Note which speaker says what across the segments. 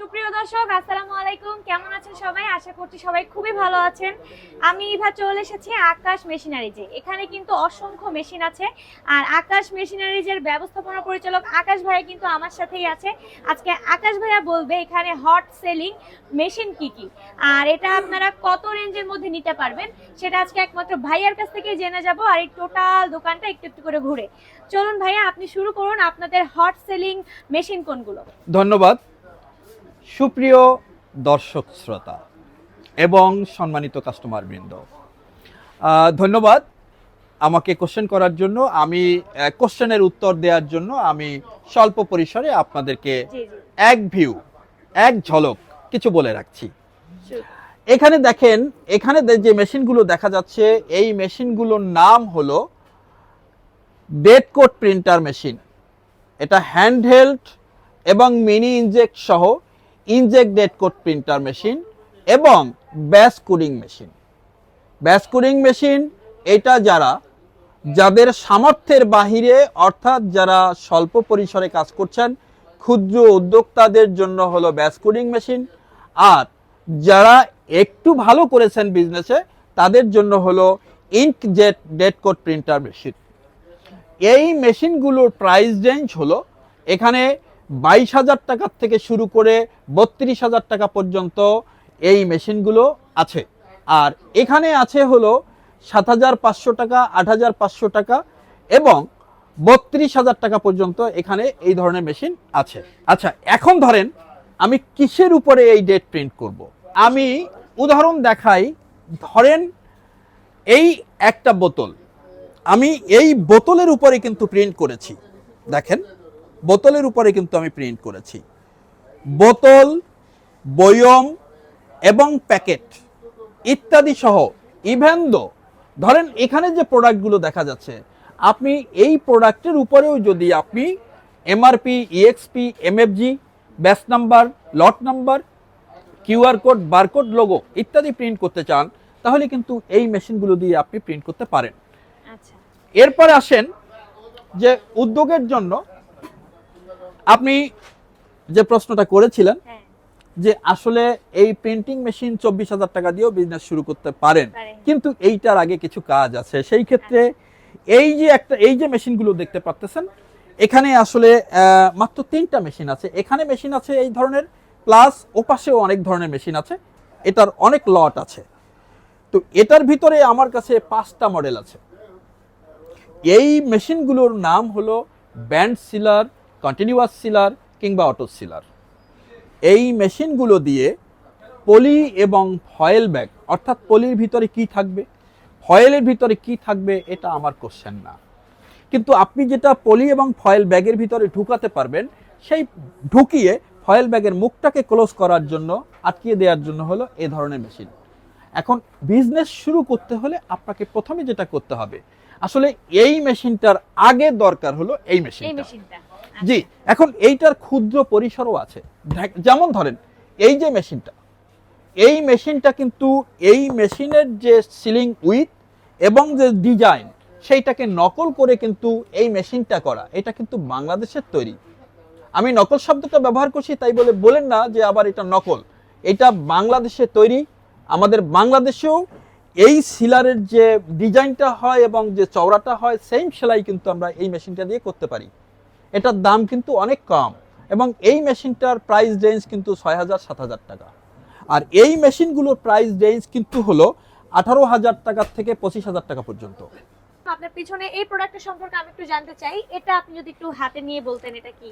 Speaker 1: সুপ্রিয় দর্শক, আসসালামু আলাইকুম। কেমন আছেন সবাই? আশা করছি সবাই খুবই ভালো আছেন। আমি ইভা চলে এসেছি আকাশ মেশিনারিজে। এখানে কিন্তু অসংখ্য মেশিন আছে। আর আকাশ মেশিনারিজের ব্যবস্থাপনা পরিচালক আকাশ ভাইয়া কিন্তু আমার সাথেই আছে। আজকে আকাশ ভাইয়া বলবে এখানে হট সেলিং মেশিন কি কি। আর এটা আপনারা কত রেঞ্জের মধ্যে নিতে পারবেন, সেটা আজকে একমাত্র ভাইয়ার কাছ থেকে জেনে যাব। আর এই টোটাল দোকানটা একটু একটু করে ঘুরে। চলুন ভাইয়া, আপনি শুরু করুন আপনাদের হট সেলিং মেশিন কোনগুলো।
Speaker 2: ধন্যবাদ। সুপ্রিয় দর্শক শ্রোতা এবং সম্মানিত কাস্টমার বৃন্দ ধন্যবাদ আমাকে কোশ্চেন করার জন্য। আমি কোশ্চেনের উত্তর দেওয়ার জন্য আমি স্বল্প পরিসরে আপনাদেরকে এক ভিউ এক ঝলক কিছু বলে রাখছি। এখানে দেখেন এখানে যে মেশিনগুলো দেখা যাচ্ছে এই মেশিনগুলোর নাম হলো ডেড কোড প্রিন্টার মেশিন এটা হ্যান্ডহেল্ড এবং মিনি ইনজেক্ট সহ inkjet date code printer machine এবং batch coding machine. Batch coding machine, এটা যারা যাদের সামর্থ্যের বাহিরে, অর্থাৎ যারা স্বল্প পরিসরে কাজ করছেন, ক্ষুদ্র উদ্যোক্তাদের জন্য হলো ব্যাস কোডিং মেশিন। আর যারা একটু ভালো করেছেন বিজনেসে, তাদের জন্য হলো inkjet date code printer machine. এই মেশিনগুলোর প্রাইস রেঞ্জ হলো এখানে বাইশ হাজার টাকার থেকে শুরু করে বত্রিশ হাজার টাকা পর্যন্ত এই মেশিনগুলো আছে। আর এখানে আছে হলো সাত হাজার পাঁচশো টাকা, আট হাজার পাঁচশো টাকা এবং বত্রিশ হাজার টাকা পর্যন্ত এখানে এই ধরনের মেশিন আছে। আচ্ছা এখন ধরেন আমি কিসের উপরে এই ডেট প্রিন্ট করব। আমি উদাহরণ দেখাই, ধরেন এই একটা বোতল। আমি এই বোতলের উপরে কিন্তু প্রিন্ট করেছি। দেখেন বোতলের উপরে কিন্তু আমি প্রিন্ট করেছি। বোতল বয়ম এবং প্যাকেট ইত্যাদি সহ ইভেন দো ধরেন এখানে যে প্রোডাক্টগুলো দেখা যাচ্ছে আপনি এই প্রোডাক্টের উপরেও যদি আপনি MRP EXP MFG batch number lot number QR code barcode logo ইত্যাদি প্রিন্ট করতে চান তাহলে কিন্তু এই মেশিনগুলো দিয়ে আপনি প্রিন্ট করতে পারেন।
Speaker 1: আচ্ছা।
Speaker 2: এরপরে আসেন যে উদ্যোগের জন্য আপনি যে প্রশ্নটা করেছিলেন
Speaker 1: হ্যাঁ।
Speaker 2: যে আসলে এই প্রিন্টিং মেশিন চব্বিশ হাজার টাকা দিয়েও বিজনেস শুরু করতে পারেন। কিন্তু এইটার আগে কিছু কাজ আছে। সেই ক্ষেত্রে এই যে একটা এই যে মেশিনগুলো দেখতে পারতেছেন এখানে আসলে মাত্র তিনটা মেশিন আছে। এখানে মেশিন আছে এই ধরনের প্লাস ওপাশেও অনেক ধরনের মেশিন আছে। এটার অনেক লট আছে। তো এটার ভিতরে আমার কাছে পাঁচটা মডেল আছে। এই মেশিনগুলোর নাম হলো ব্যান্ড সিলার কন্টিনিউয়াস সিলার কিংবা অটো সিলার এই মেশিনগুলো দিয়ে পলি এবং ফয়েল ব্যাগ অর্থাৎ পলির ভিতরে কি থাকবে ফয়েলের ভিতরে কি থাকবে এটা আমার কোশ্চেন না। কিন্তু আপনি যেটা পলি এবং ফয়েল ব্যাগের ভিতরে ঢুকাতে পারবেন সেই ঢুকিয়ে ফয়েল ব্যাগের মুখটাকে ক্লোজ করার জন্য আটকিয়ে দেওয়ার জন্য হলো এ ধরনের মেশিন। এখন বিজনেস শুরু করতে হলে আপনাকে প্রথমে যেটা করতে হবে আসলে এই মেশিনটার আগে দরকার হলো এই মেশিনটা। জি। এখন এইটার ক্ষুদ্র পরিসরও আছে। যেমন ধরেন, এই যে মেশিনটা, এই মেশিনটা কিন্তু এই মেশিনের যে সিলিং উইথ এবং যে ডিজাইন সেইটাকে নকল করে কিন্তু এই মেশিনটা করা, এটা কিন্তু বাংলাদেশের তৈরি। আমি নকল শব্দটা ব্যবহার করছি, তাই বলে বলেন না যে আবার এটা নকল। এটা বাংলাদেশে তৈরি, আমাদের বাংলাদেশেও এই সিলারের যে ডিজাইনটা হয় এবং যে চওড়াটা হয় সেম সেলাই কিন্তু আমরা এই মেশিনটা দিয়ে করতে পারি। এটার দাম কিন্তু অনেক কম এবং এই মেশিনটার প্রাইস রেঞ্জ কিন্তু ছয় হাজার সাত হাজার টাকা। আর এই মেশিনগুলোর প্রাইস রেঞ্জ কিন্তু হলো আঠারো হাজার টাকা থেকে পঁচিশ হাজার টাকা পর্যন্ত।
Speaker 1: আপনার পিছনে এই প্রোডাক্টের সম্পর্কে আমি একটু জানতে চাই এটা আপনি যদি একটু হাতে নিয়ে বলতেন এটা কি?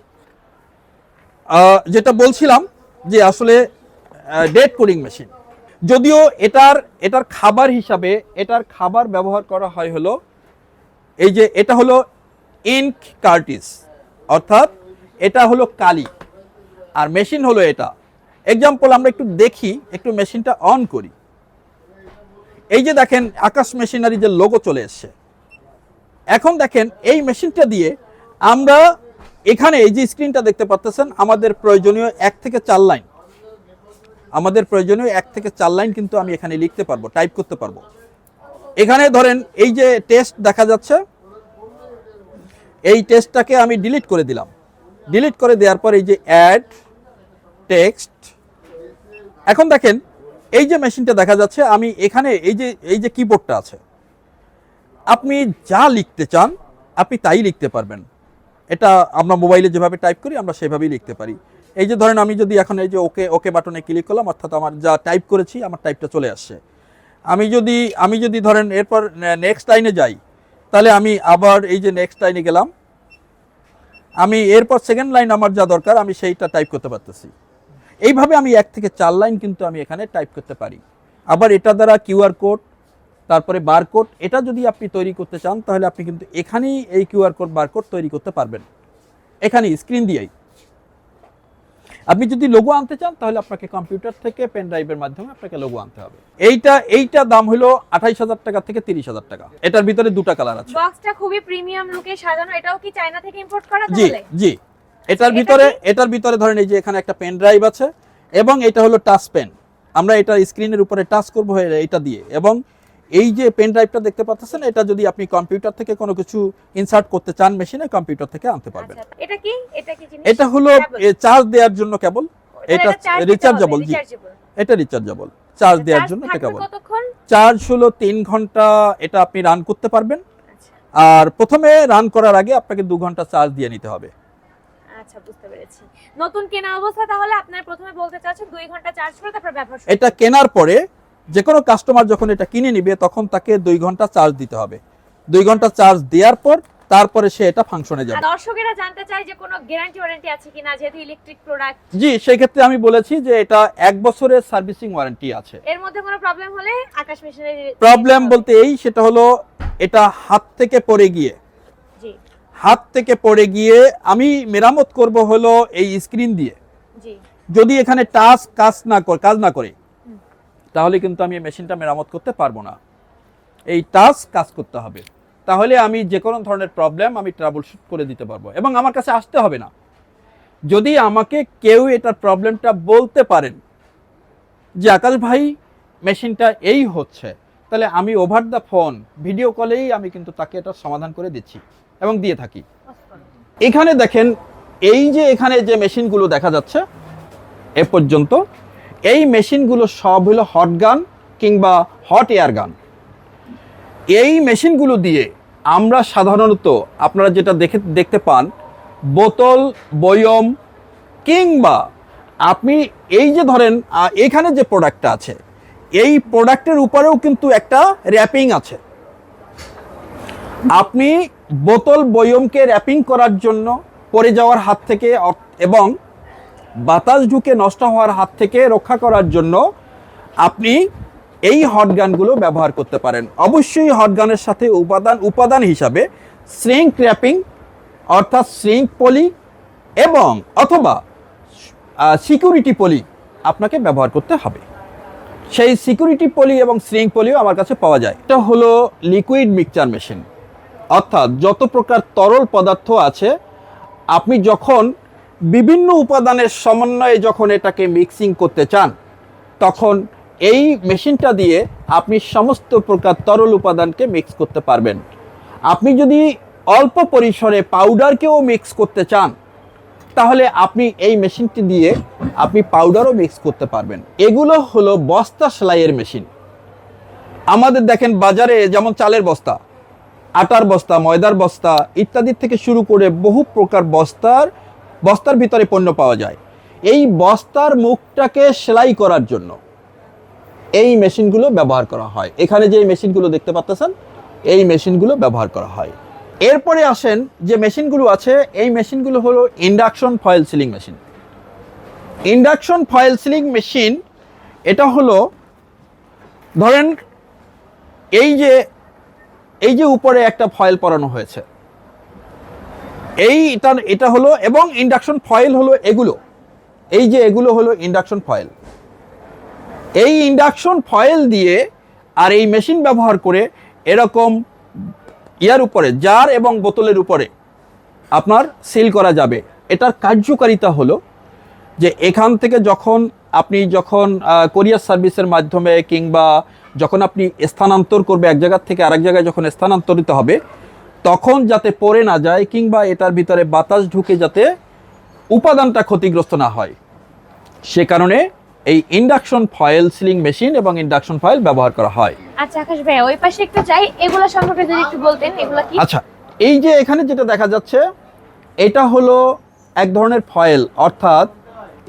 Speaker 2: যেটা বলছিলাম যে আসলে ডেট কোডিং মেশিন যদিও এটার এটার খাবার হিসাবে এটার খাবার ব্যবহার করা হয় হলো এই যে এটা হলো ইনক কার্টিস অর্থাৎ এটা হলো কালি আর মেশিন হলো এটা। এক্সাম্পল আমরা একটু দেখি, একটু মেশিনটা অন করি। এই যে দেখেন, আকাশ মেশিনারি যে লোগো চলে এসছে। এখন দেখেন, এই মেশিনটা দিয়ে আমরা এখানে এই যে স্ক্রিনটা দেখতে পাচ্ছেন আমাদের প্রয়োজনীয় এক থেকে চার লাইন। আমাদের প্রয়োজনীয় এক থেকে চার লাইন কিন্তু আমি এখানে লিখতে পারব টাইপ করতে পারব। এখানে ধরেন, এই যে টেস্ট দেখা যাচ্ছে এই টেস্টটাকে আমি ডিলিট করে দিলাম। ডিলিট করে দেওয়ার পর এই যে অ্যাড টেক্সট এখন দেখেন এই যে মেশিনটা দেখা যাচ্ছে, আমি এখানে এই যে এই যে কিবোর্ডটা আছে, আপনি যা লিখতে চান, আপনি তাই লিখতে পারবেন। এটা আমরা মোবাইলে যেভাবে টাইপ করি, আমরা সেভাবেই লিখতে পারি। এই যে ধরেন আমি যদি এখন এই যে ওকে ওকে বাটনে ক্লিক করলাম, অর্থাৎ আমার যা টাইপ করেছি, আমার টাইপটা চলে আসছে। আমি যদি আমি যদি ধরেন এরপর নেক্সট লাইনে যাই, তাহলে আমি আবার এই যে নেক্সট লাইনে গেলাম আমি এরপর সেকেন্ড লাইন আমার যা দরকার, আমি সেইটা টাইপ করতে পারতেছি। এইভাবে আমি এক থেকে চার লাইন কিন্তু আমি এখানে টাইপ করতে পারি। আবার এটা দ্বারা কিউআর কোড তারপরে বারকোড এটা যদি আপনি তৈরি করতে চান, তাহলে আপনি কিন্তু এখানেই এই কিউআর কোড বারকোড তৈরি করতে পারবেন। এখানেই স্ক্রিন দিয়েই। আপনি যদি লোগো আনতে চান তাহলে আপনাকে কম্পিউটার থেকে পেন ড্রাইভের মাধ্যমে আপনাকে লোগো আনতে হবে। এইটা এইটা দাম হলো আঠাইশ হাজার টাকা থেকে তিরিশ হাজার টাকা। এটার ভিতরে দুটা কালার আছে।
Speaker 1: বক্সটা খুবই প্রিমিয়াম লুকে সাজানো। এটাও কি চায়না থেকে ইম্পোর্ট করা
Speaker 2: জি
Speaker 1: তাহলে?
Speaker 2: জি। এটার
Speaker 1: এটা
Speaker 2: ভিতরে এটার ভিতরে ধরেন এই যে এখানে একটা পেন ড্রাইভ আছে এবং এটা হলো টাচ পেন আমরা এটা স্ক্রিনের উপরে টাচ করব এটা দিয়ে। এবং এই যে পেন ড্রাইভটা দেখতে পাচ্ছেন এটা যদি আপনি কম্পিউটার থেকে কোনো কিছু ইনসার্ট করতে চান মেশিনে কম্পিউটার থেকে আনতে পারবেন।
Speaker 1: আচ্ছা এটা কি? এটা কি জিনিস?
Speaker 2: এটা হলো চার্জ দেওয়ার জন্য কেবল। এটা রিচার্জেবল জি। এটা রিচার্জেবল চার্জ দেওয়ার জন্য এটা কেবল।
Speaker 1: কতক্ষণ?
Speaker 2: চার্জ হলো তিন ঘণ্টা এটা আপনি রান করতে পারবেন।
Speaker 1: আচ্ছা।
Speaker 2: আর প্রথমে রান করার আগে আপনাকে দু ঘণ্টা চার্জ দিয়ে নিতে হবে।
Speaker 1: আচ্ছা বুঝতে পেরেছি। নতুন কেনা অবস্থা তাহলে আপনার প্রথমে বলতে চাচ্ছেন দুই ঘণ্টা চার্জ করে তারপর ব্যবহার
Speaker 2: এটা কেনার পরে যে কোনো কাস্টমার যখন এটা কিনে নিবে তখন তাকে দুই ঘণ্টা চার্জ দিতে হবে। দুই ঘণ্টা চার্জ দেওয়ার পর তারপরে সে এটা ফাংশনে যাবে।
Speaker 1: দর্শকেরা জানতে চায় যে কোনো গ্যারান্টি ওয়ারেন্টি আছে কিনা যেহেতু ইলেকট্রিক প্রোডাক্ট
Speaker 2: জি সেই ক্ষেত্রে আমি বলেছি যে এটা এক বছরের সার্ভিসিং ওয়ারেন্টি আছে।
Speaker 1: এর মধ্যে কোনো প্রবলেম হলে আকাশ মেশিনের
Speaker 2: প্রবলেম বলতে এই সেটা হলো এটা হাত থেকে পড়ে গিয়ে।
Speaker 1: জি।
Speaker 2: হাত থেকে পড়ে গিয়ে আমি মেরামত করব হলো এই স্ক্রিন দিয়ে।
Speaker 1: জি।
Speaker 2: যদি এখানে টাচ কাজ না করে কাজ না করে। তাহলে কিন্তু আমি মেশিনটা মেরামত করতে পারব না। এই টাস্ক কাজ করতে হবে। তাহলে আমি যে কোনো ধরনের প্রবলেম আমি ট্রাবল শুট করে দিতে পারব এবং আমার কাছে আসতে হবে না। যদি আমাকে কেউ এটার প্রবলেমটা বলতে পারেন যে, আকাশ ভাই, মেশিনটা এই হচ্ছে, তাহলে আমি ওভার দ্য ফোন ভিডিও কলেই আমি কিন্তু তাকে এটা সমাধান করে দিচ্ছি এবং দিয়ে থাকি। এখানে দেখেন, এই যে এখানে যে মেশিনগুলো দেখা যাচ্ছে, এ পর্যন্ত এই মেশিনগুলো সব হলো হট গান কিংবা হট এয়ার গান এই মেশিনগুলো দিয়ে আমরা সাধারণত আপনারা যেটা দেখে, দেখতে পান, বোতল, বয়ম কিংবা আপনি এই যে ধরেন এখানে যে প্রোডাক্টটা আছে, এই প্রোডাক্টের উপরেও কিন্তু একটা র্যাপিং আছে। আপনি বোতল, বয়মকে র্যাপিং করার জন্য পড়ে যাওয়ার হাত থেকে এবং বাতাস ঢুকে নষ্ট হওয়ার হাত থেকে রক্ষা করার জন্য আপনি এই হটগানগুলো ব্যবহার করতে পারেন। অবশ্যই হটগানের সাথে উপাদান উপাদান হিসাবে শ্রিঙ্ক র্যাপিং অর্থাৎ শ্রিঙ্ক পলি এবং অথবা সিকিউরিটি পলি আপনাকে ব্যবহার করতে হবে। সেই সিকিউরিটি পলি এবং শ্রিঙ্ক পলিও আমার কাছে পাওয়া যায়। এটা হলো লিকুইড মিক্সচার মেশিন। অর্থাৎ যত প্রকার তরল পদার্থ আছে, আপনি যখন বিভিন্ন উপাদানের সমন্বয়ে যখন এটাকে মিক্সিং করতে চান, তখন এই মেশিনটা দিয়ে আপনি সমস্ত প্রকার তরল উপাদানকে মিক্স করতে পারবেন। আপনি যদি অল্প পরিসরে পাউডারকেও মিক্স করতে চান, তাহলে আপনি এই মেশিনটি দিয়ে আপনি পাউডারও মিক্স করতে পারবেন। এগুলো হলো বস্তা সেলাইয়ের মেশিন। আমাদের দেখেন বাজারে যেমন চালের বস্তা, আটার বস্তা, ময়দার বস্তা ইত্যাদি থেকে শুরু করে বহু প্রকার বস্তার বস্তার ভিতরে পণ্য পাওয়া যায়। এই বস্তার মুখটাকে সেলাই করার জন্য এই মেশিনগুলো ব্যবহার করা হয়। এখানে যে মেশিনগুলো দেখতে পাচ্ছেন, এই মেশিনগুলো ব্যবহার করা হয়। এরপরে আসেন যে মেশিনগুলো আছে, এই মেশিনগুলো হলো induction foil sealing machine. Induction foil sealing machine, এটা হলো, ধরেন এই যে এই যে উপরে একটা ফয়েল পরানো হয়েছে এই এটা এটা হলো এবং ইন্ডাকশন ফয়েল হলো এগুলো। এই যে এগুলো হলো ইন্ডাকশন ফয়েল এই ইন্ডাকশন ফয়েল দিয়ে আর এই মেশিন ব্যবহার করে এরকম ইয়ার উপরে জার এবং বোতলের উপরে আপনার সিল করা যাবে। এটার কার্যকারিতা হলো যে এখান থেকে যখন আপনি যখন কোরিয়ার সার্ভিসের মাধ্যমে কিংবা যখন আপনি স্থানান্তর করবে, এক জায়গার থেকে আরেক জায়গায় যখন স্থানান্তরিত হবে তখন যাতে পড়ে না যায় কিংবা এটার ভিতরে বাতাস ঢুকে যাতে উপাদানটা ক্ষতিগ্রস্ত না হয়। সে কারণে এই ইন্ডাকশন ফয়েল সিলিং মেশিন এবং ইন্ডাকশন ফয়েল ব্যবহার করা হয়।
Speaker 1: আচ্ছা আকাশ ভাইয়া ওই পাশে একটু যাই। এগুলো সম্পর্কে যদি একটু বলতেন এগুলো কি?
Speaker 2: আচ্ছা এই যে এখানে যেটা দেখা যাচ্ছে এটা হলো এক ধরনের ফয়েল। অর্থাৎ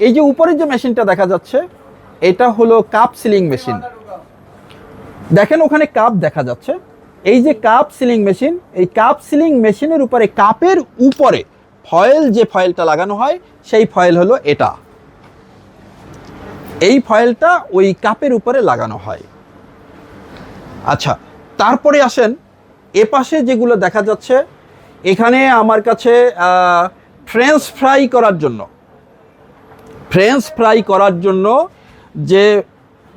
Speaker 2: এই যে উপরে যে মেশিনটা দেখা যাচ্ছে এটা হলো কাপ সিলিং মেশিন। দেখেন ওখানে কাপ দেখা যাচ্ছে। এই যে কাপ সিলিং মেশিন এই কাপ সিলিং মেশিনের উপরে কাপের উপরে ফয়েল যে ফয়েলটা লাগানো হয়, সেই ফয়েল হলো এটা। এই ফয়েলটা ওই কাপের উপরে লাগানো হয়। আচ্ছা তারপরে আসেন, এ পাশে যেগুলো দেখা যাচ্ছে, এখানে আমার কাছে ফ্রেঞ্চ ফ্রাই করার জন্য ফ্রেঞ্চ ফ্রাই করার জন্য যে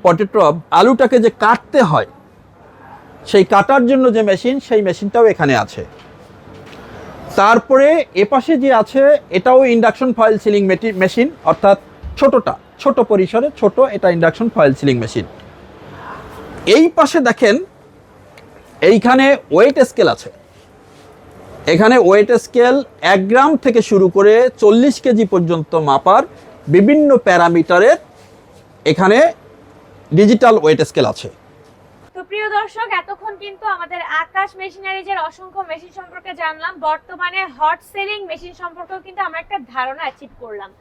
Speaker 2: পটেটো আলুটাকে যে কাটতে হয় সেই কাটার জন্য যে মেশিন, সেই মেশিনটাও এখানে আছে। তারপরে এপাশে যে আছে, এটাও ইন্ডাকশন ফয়েল সিলিং মেশিন, অর্থাৎ ছোটটা, ছোট পরিসরে ছোট এটা ইন্ডাকশন ফয়েল সিলিং মেশিন। এই পাশে দেখেন, এইখানে ওয়েট স্কেল আছে। এখানে ওয়েট স্কেল এক গ্রাম থেকে শুরু করে চল্লিশ কেজি পর্যন্ত মাপার বিভিন্ন প্যারামিটারের এখানে ডিজিটাল ওয়েট স্কেল আছে।
Speaker 1: প্রিয় দর্শক, এতক্ষণ কিন্তু আমাদের আকাশ মেশিনারিজের অসংখ্য মেশিন সম্পর্কে জানলাম। বর্তমানে হট সেলিং মেশিন সম্পর্কেও কিন্তু আমরা একটা ধারণা অ্যাচিভ করলাম।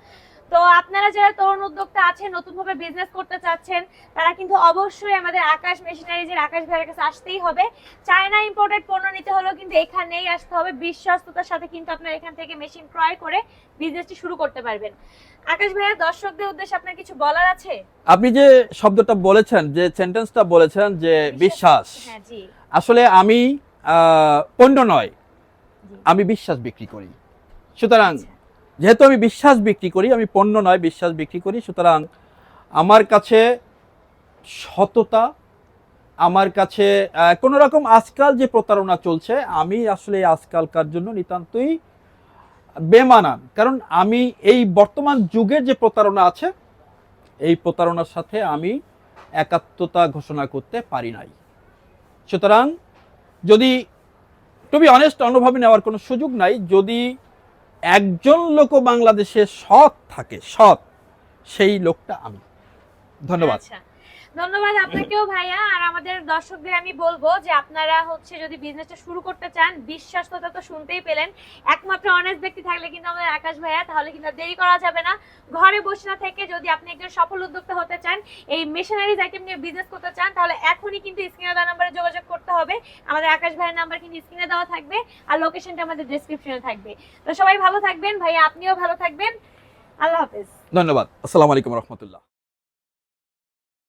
Speaker 1: তো আপনারা যারা তরুণ উদ্যোক্তা আছেন নতুনভাবে বিজনেস করতে চাচ্ছেন তারা কিন্তু অবশ্যই আমাদের আকাশ মেশিনারিজের আকাশ ভাইয়ের কাছে আসতেই হবে। চায়না ইম্পোর্টেড পণ্য নিতে হলেও কিন্তু এখানেই আসতে হবে। বিশ্বস্ততার সাথে কিন্তু আপনারা এখান থেকে মেশিন ক্রয় করে বিজনেসটি শুরু করতে পারবেন। আকাশ ভাইয়া দর্শকদের উদ্দেশ্যে আপনার কিছু বলার আছে?
Speaker 2: আপনি যে শব্দটা বলেছেন যে সেন্টেন্সটা বলেছেন যে বিশ্বাস।
Speaker 1: হ্যাঁ জি।
Speaker 2: আসলে আমি পণ্য নয় আমি বিশ্বাস বিক্রি করি। সুতরাং
Speaker 1: আচ্ছা।
Speaker 2: যেহেতু আমি বিশ্বাস বিক্রি করি, আমি পণ্য নয়, বিশ্বাস বিক্রি করি, সুতরাং আমার কাছে সততা, আমার কাছে কোনো রকম আজকাল যে প্রতারণা চলছে, আমি আসলে আজকালকার জন্য নিতান্তই বেমানান। কারণ আমি এই বর্তমান যুগের যে প্রতারণা আছে, এই প্রতারণার সাথে আমি একাত্মতা ঘোষণা করতে পারি নাই। সুতরাং যদি টু বি অনেস্ট অন্যভাবে নেওয়ার কোনো সুযোগ নাই। যদি একজন লোক বাংলাদেশে সৎ থাকে সৎ সেই লোকটা আমি। ধন্যবাদ।
Speaker 1: আচ্ছা। ধন্যবাদ আপনাকেও ভাইয়া। আর আমাদের দর্শকদের আমি বলব যে আপনারা হচ্ছে যদি বিজনেসটা শুরু করতে চান বিশ্বস্ততা তো শুনতেই পেলেন। একমাত্র অনেস্ট ব্যক্তি থাকলে কিন্তু আমাদের আকাশ ভাইয়া, তাহলে কিন্তু দেরি করা যাবে না। ঘরে বসে না থেকে যদি আপনি একজন সফল উদ্যোক্তা হতে চান, এই মেশিনারিজ আইটেম নিয়ে বিজনেস করতে চান, তাহলে এখনই কিন্তু স্ক্রিনে দেওয়া নাম্বারে যোগাযোগ করতে হবে। আমাদের আকাশ ভাইয়ের নাম্বার কিন্তু স্ক্রিনে দেওয়া থাকবে আর লোকেশনটা আমাদের ডেসক্রিপশনে থাকবে। তো সবাই ভালো থাকবেন। ভাইয়া, আপনিও ভালো থাকবেন। আল্লাহ হাফেজ।
Speaker 2: ধন্যবাদ। আসসালামু আলাইকুম রহমতুল্লাহ।